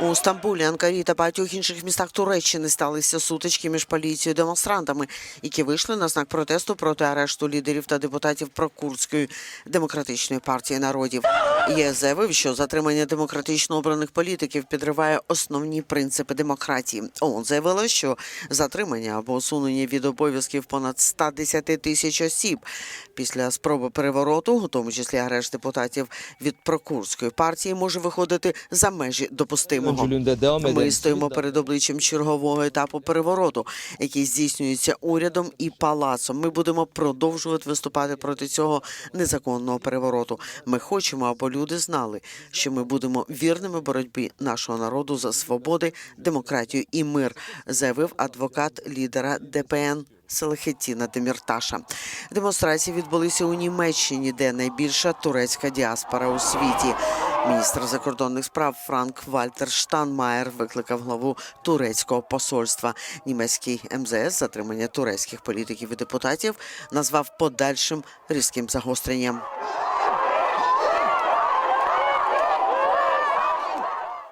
У Стамбулі, Анкарі та багатьох інших містах Туреччини сталися сутички між поліцією і демонстрантами, які вийшли на знак протесту проти арешту лідерів та депутатів прокурдської демократичної партії народів. ЄС заявив, що затримання демократично обраних політиків підриває основні принципи демократії. ООН заявила, що затримання або усунення від обов'язків понад 110 тисяч осіб після спроби перевороту, у тому числі арешт депутатів від прокурдської партії, може виходити за межі допустимого. Öncülüğünde Ми стоїмо перед обличчям чергового етапу перевороту, який здійснюється урядом і палацом. Ми будемо продовжувати виступати проти цього незаконного перевороту. Ми хочемо, аби люди знали, що ми будемо вірними боротьбі нашого народу за свободи, демократію і мир, заявив адвокат лідера ДПН. Селехетіна Демірташа. Демонстрації відбулися у Німеччині, де найбільша турецька діаспора у світі. Міністр закордонних справ Франк Вальтер Штанмаєр викликав главу турецького посольства. Німецький МЗС затримання турецьких політиків і депутатів назвав подальшим різким загостренням.